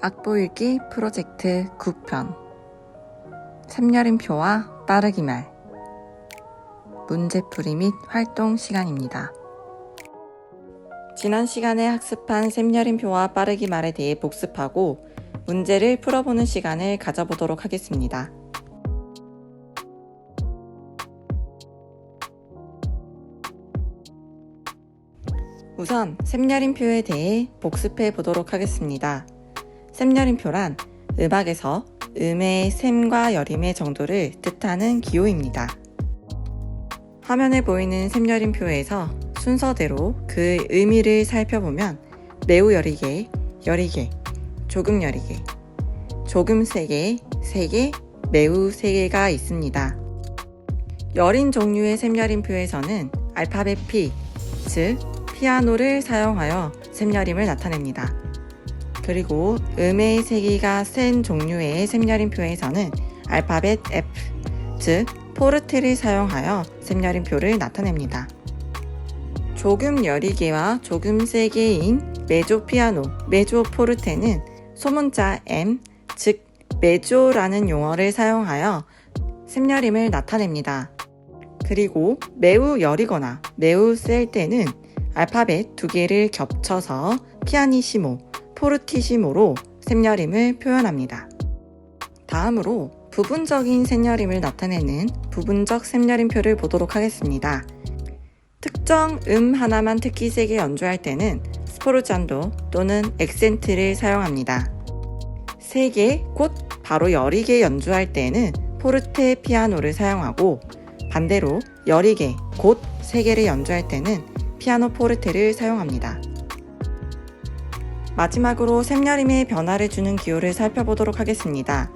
악보읽기 프로젝트 9편 샘여림표와 빠르기 말 문제풀이 및 활동 시간입니다. 지난 시간에 학습한 샘여림표와 빠르기 말에 대해 복습하고 문제를 풀어보는 시간을 가져보도록 하겠습니다. 우선 샘여림표에 대해 복습해 보도록 하겠습니다. 샘여림표란 음악에서 음의 샘과 여림의 정도를 뜻하는 기호입니다. 화면에 보이는 샘여림표에서 순서대로 그 의미를 살펴보면 매우 여리게, 여리게, 조금 여리게, 조금 세게, 세게, 매우 세게가 있습니다. 여린 종류의 샘여림표에서는 알파벳 P, 즉 피아노를 사용하여 샘여림을 나타냅니다. 그리고 음의 세기가 센 종류의 샘여림표에서는 알파벳 F, 즉 포르테를 사용하여 샘여림표를 나타냅니다. 조금 여리게와 조금 세게인 메조 피아노, 메조 포르테는 소문자 M, 즉 메조라는 용어를 사용하여 샘여림을 나타냅니다. 그리고 매우 여리거나 매우 셀 때는 알파벳 두 개를 겹쳐서 피아니시모, 포르티시모로 샘여림을 표현합니다. 다음으로 부분적인 샘여림을 나타내는 부분적 샘여림표를 보도록 하겠습니다. 특정 음 하나만 특히 세게 연주할 때는 스포르잔도 또는 액센트를 사용합니다. 세게 곧 바로 여리게 연주할 때는 포르테 피아노를 사용하고 반대로 여리게 곧 세게를 연주할 때는 피아노 포르테를 사용합니다. 마지막으로 샘여림의 변화를 주는 기호를 살펴보도록 하겠습니다.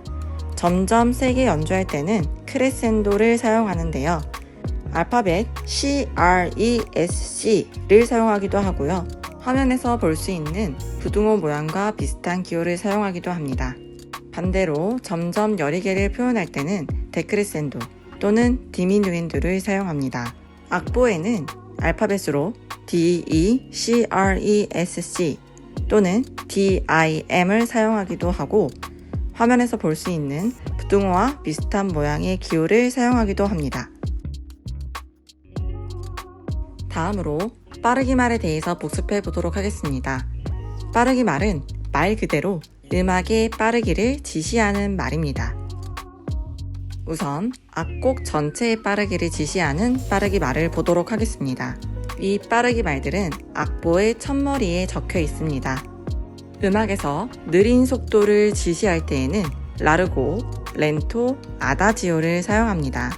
점점 세게 연주할 때는 크레센도를 사용하는데요. 알파벳 C, R, E, S, C를 사용하기도 하고요. 화면에서 볼 수 있는 부등호 모양과 비슷한 기호를 사용하기도 합니다. 반대로 점점 여리게를 표현할 때는 데크레센도 또는 디미누엔도를 사용합니다. 악보에는 알파벳으로 D, E, C, R, E, S, C 또는 D, I, M을 사용하기도 하고 화면에서 볼 수 있는 부등호와 비슷한 모양의 기호를 사용하기도 합니다. 다음으로 빠르기 말에 대해서 복습해 보도록 하겠습니다. 빠르기 말은 말 그대로 음악의 빠르기를 지시하는 말입니다. 우선 악곡 전체의 빠르기를 지시하는 빠르기 말을 보도록 하겠습니다. 이 빠르기 말들은 악보의 첫머리에 적혀 있습니다. 음악에서 느린 속도를 지시할 때에는 라르고, 렌토, 아다지오를 사용합니다.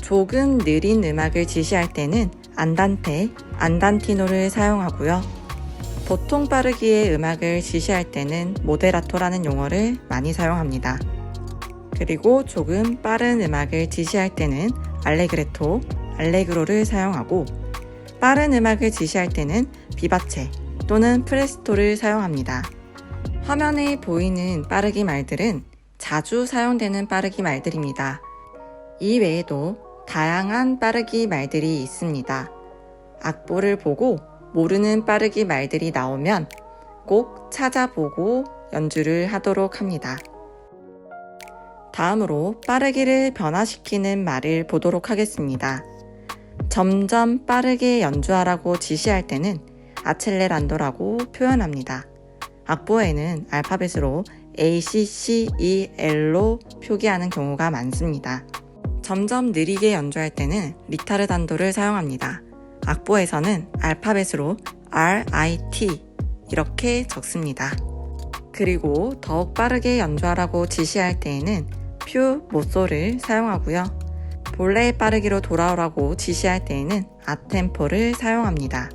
조금 느린 음악을 지시할 때는 안단테, 안단티노를 사용하고요. 보통 빠르기의 음악을 지시할 때는 모데라토라는 용어를 많이 사용합니다. 그리고 조금 빠른 음악을 지시할 때는 알레그레토, 알레그로를 사용하고 빠른 음악을 지시할 때는 비바체 또는 프레스토를 사용합니다. 화면에 보이는 빠르기 말들은 자주 사용되는 빠르기 말들입니다. 이 외에도 다양한 빠르기 말들이 있습니다. 악보를 보고 모르는 빠르기 말들이 나오면 꼭 찾아보고 연주를 하도록 합니다. 다음으로 빠르기를 변화시키는 말을 보도록 하겠습니다. 점점 빠르게 연주하라고 지시할 때는 아첼레란도라고 표현합니다. 악보에는 알파벳으로 A, C, C, E, L로 표기하는 경우가 많습니다. 점점 느리게 연주할 때는 리타르단도를 사용합니다. 악보에서는 알파벳으로 R, I, T 이렇게 적습니다. 그리고 더욱 빠르게 연주하라고 지시할 때에는 퓨, 모소를 사용하고요. 본래의 빠르기로 돌아오라고 지시할 때에는 아템포를 사용합니다.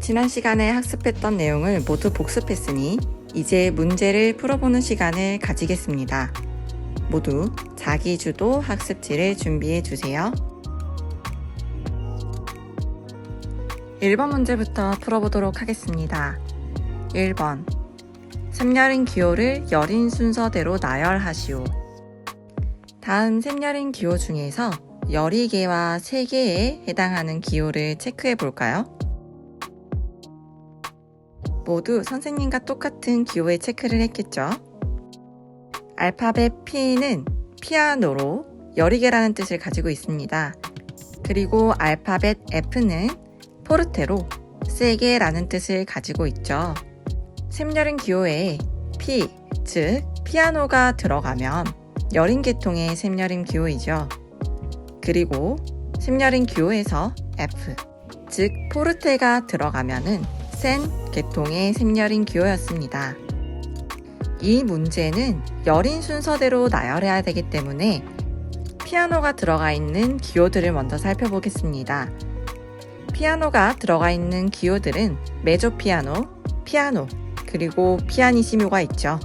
지난 시간에 학습했던 내용을 모두 복습했으니 이제 문제를 풀어보는 시간을 가지겠습니다. 모두 자기주도 학습지를 준비해 주세요. 1번 문제부터 풀어보도록 하겠습니다. 1번. 샘여린 기호를 여린 순서대로 나열하시오. 다음 샘여린 기호 중에서 여리개와 세개에 해당하는 기호를 체크해 볼까요? 모두 선생님과 똑같은 기호에 체크를 했겠죠. 알파벳 P는 피아노로 여리게라는 뜻을 가지고 있습니다. 그리고 알파벳 F는 포르테로 세게라는 뜻을 가지고 있죠. 샘여린 기호에 P, 즉 피아노가 들어가면 여린 계통의 샘여린 기호이죠. 그리고 샘여린 기호에서 F, 즉 포르테가 들어가면은 센 계통의 샘여린 기호였습니다. 이 문제는 여린 순서대로 나열해야 되기 때문에 피아노가 들어가 있는 기호들을 먼저 살펴보겠습니다. 피아노가 들어가 있는 기호들은 메조 피아노, 피아노, 그리고 피아니시모가 있죠.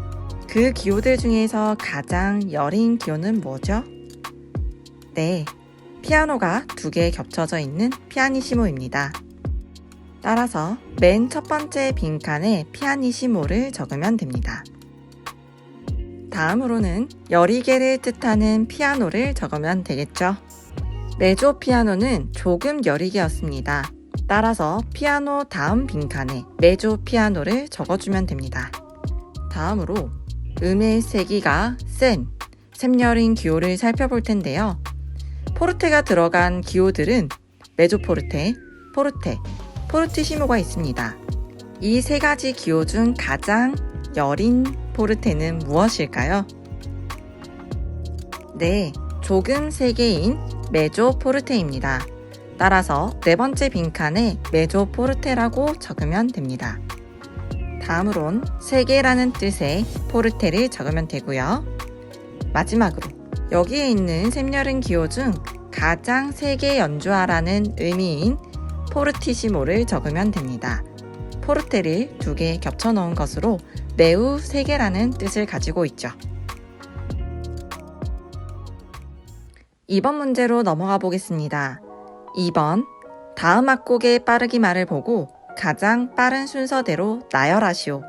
그 기호들 중에서 가장 여린 기호는 뭐죠? 네, 피아노가 두 개 겹쳐져 있는 피아니시모입니다. 따라서 맨 첫 번째 빈칸에 피아니시모를 적으면 됩니다. 다음으로는 여리개를 뜻하는 피아노를 적으면 되겠죠. 메조 피아노는 조금 여리개였습니다. 따라서 피아노 다음 빈칸에 메조 피아노를 적어주면 됩니다. 다음으로 음의 세기가 센, 샘여린 기호를 살펴볼 텐데요. 포르테가 들어간 기호들은 메조 포르테, 포르테, 포르티시모가 있습니다. 이 세 가지 기호 중 가장 여린 포르테는 무엇일까요? 네, 조금 세개인 메조 포르테입니다. 따라서 네 번째 빈칸에 메조 포르테라고 적으면 됩니다. 다음으론 세개라는 뜻의 포르테를 적으면 되고요. 마지막으로 여기에 있는 샘여른 기호 중 가장 세게 연주하라는 의미인 포르티시모를 적으면 됩니다. 포르테를 두 개 겹쳐 넣은 것으로 매우 세게라는 뜻을 가지고 있죠. 이번 문제로 넘어가 보겠습니다. 2번 다음 악곡의 빠르기 말을 보고 가장 빠른 순서대로 나열하시오.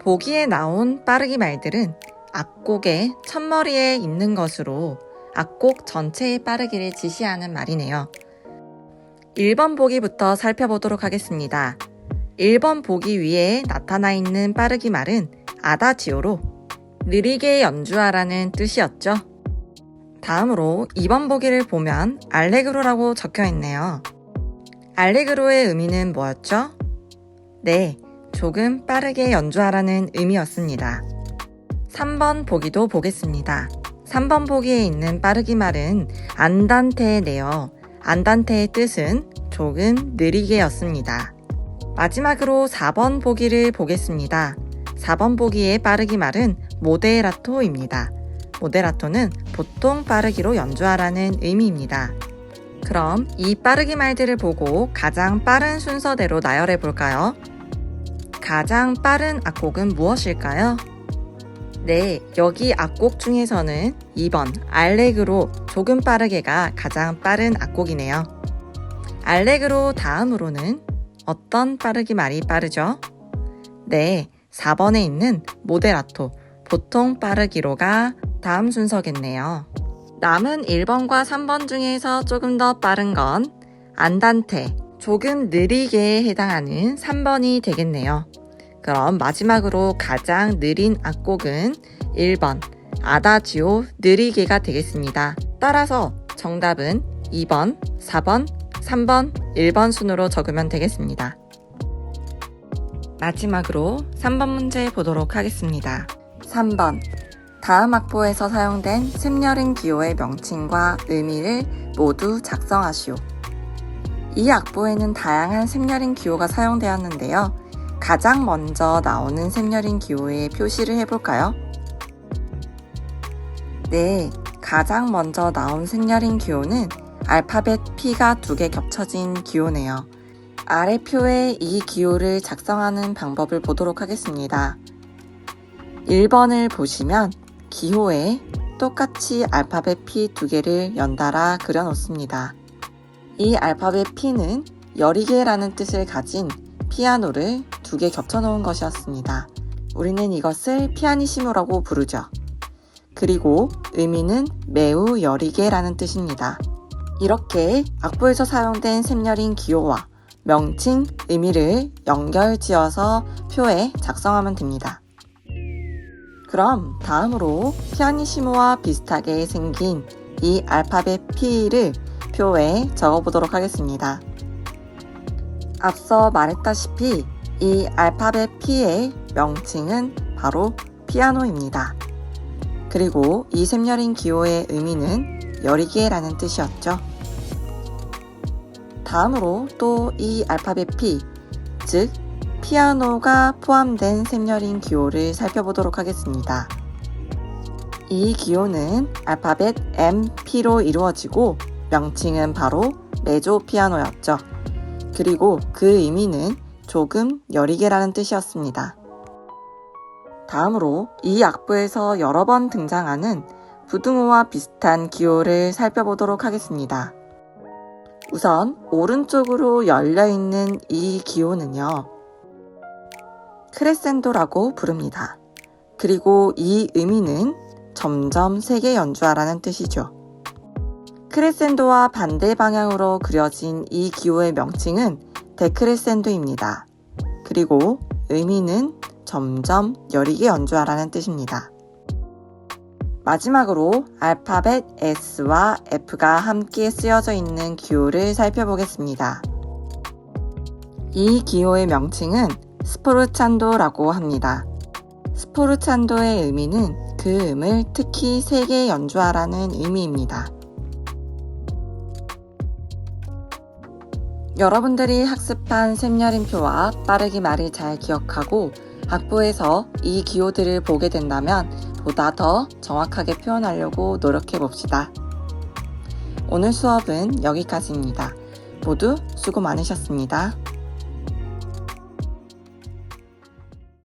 보기에 나온 빠르기 말들은 악곡의 첫머리에 있는 것으로 악곡 전체의 빠르기를 지시하는 말이네요. 1번 보기부터 살펴보도록 하겠습니다. 1번 보기 위에 나타나 있는 빠르기 말은 아다지오로 느리게 연주하라는 뜻이었죠. 다음으로 2번 보기를 보면 알레그로라고 적혀 있네요. 알레그로의 의미는 뭐였죠? 네, 조금 빠르게 연주하라는 의미였습니다. 3번 보기도 보겠습니다. 3번 보기에 있는 빠르기 말은 안단테네요. 안단테의 뜻은 조금 느리게였습니다. 마지막으로 4번 보기를 보겠습니다. 4번 보기의 빠르기 말은 모데라토입니다. 모데라토는 보통 빠르기로 연주하라는 의미입니다. 그럼 이 빠르기 말들을 보고 가장 빠른 순서대로 나열해 볼까요? 가장 빠른 악곡은 무엇일까요? 네, 여기 악곡 중에서는 2번 알레그로 조금 빠르게가 가장 빠른 악곡이네요. 알레그로 다음으로는 어떤 빠르기 말이 빠르죠? 네, 4번에 있는 모데라토, 보통 빠르기로가 다음 순서겠네요. 남은 1번과 3번 중에서 조금 더 빠른 건 안단테, 조금 느리게 해당하는 3번이 되겠네요. 그럼 마지막으로 가장 느린 악곡은 1번 아다지오 느리게가 되겠습니다. 따라서 정답은 2번, 4번, 3번, 1번 순으로 적으면 되겠습니다. 마지막으로 3번 문제 보도록 하겠습니다. 3번 다음 악보에서 사용된 샘여린 기호의 명칭과 의미를 모두 작성하시오. 이 악보에는 다양한 샘여린 기호가 사용되었는데요. 가장 먼저 나오는 샘여린 기호에 표시를 해볼까요? 네, 가장 먼저 나온 샘여린 기호는 알파벳 P가 두 개 겹쳐진 기호네요. 아래 표에 이 기호를 작성하는 방법을 보도록 하겠습니다. 1번을 보시면 기호에 똑같이 알파벳 P 두 개를 연달아 그려 놓습니다. 이 알파벳 P는 여리개라는 뜻을 가진 피아노를 두 개 겹쳐 놓은 것이었습니다. 우리는 이것을 피아니시모라고 부르죠. 그리고 의미는 매우 여리게라는 뜻입니다. 이렇게 악보에서 사용된 샘여린 기호와 명칭, 의미를 연결 지어서 표에 작성하면 됩니다. 그럼 다음으로 피아니시모와 비슷하게 생긴 이 알파벳 P를 표에 적어보도록 하겠습니다. 앞서 말했다시피 이 알파벳 P의 명칭은 바로 피아노입니다. 그리고 이 샘여린 기호의 의미는 여리게라는 뜻이었죠. 다음으로 또 이 알파벳 P, 즉 피아노가 포함된 샘여린 기호를 살펴보도록 하겠습니다. 이 기호는 알파벳 MP로 이루어지고 명칭은 바로 메조 피아노였죠. 그리고 그 의미는 조금 여리게라는 뜻이었습니다. 다음으로 이 악보에서 여러 번 등장하는 부등호와 비슷한 기호를 살펴보도록 하겠습니다. 우선 오른쪽으로 열려 있는 이 기호는요. 크레센도라고 부릅니다. 그리고 이 의미는 점점 세게 연주하라는 뜻이죠. 크레센도와 반대 방향으로 그려진 이 기호의 명칭은 데크레센도입니다. 그리고 의미는 점점 여리게 연주하라는 뜻입니다. 마지막으로 알파벳 S와 F가 함께 쓰여져 있는 기호를 살펴보겠습니다. 이 기호의 명칭은 스포르찬도라고 합니다. 스포르찬도의 의미는 그 음을 특히 세게 연주하라는 의미입니다. 여러분들이 학습한 샘여림표와 빠르기 말을 잘 기억하고 악보에서 이 기호들을 보게 된다면 보다 더 정확하게 표현하려고 노력해 봅시다. 오늘 수업은 여기까지입니다. 모두 수고 많으셨습니다.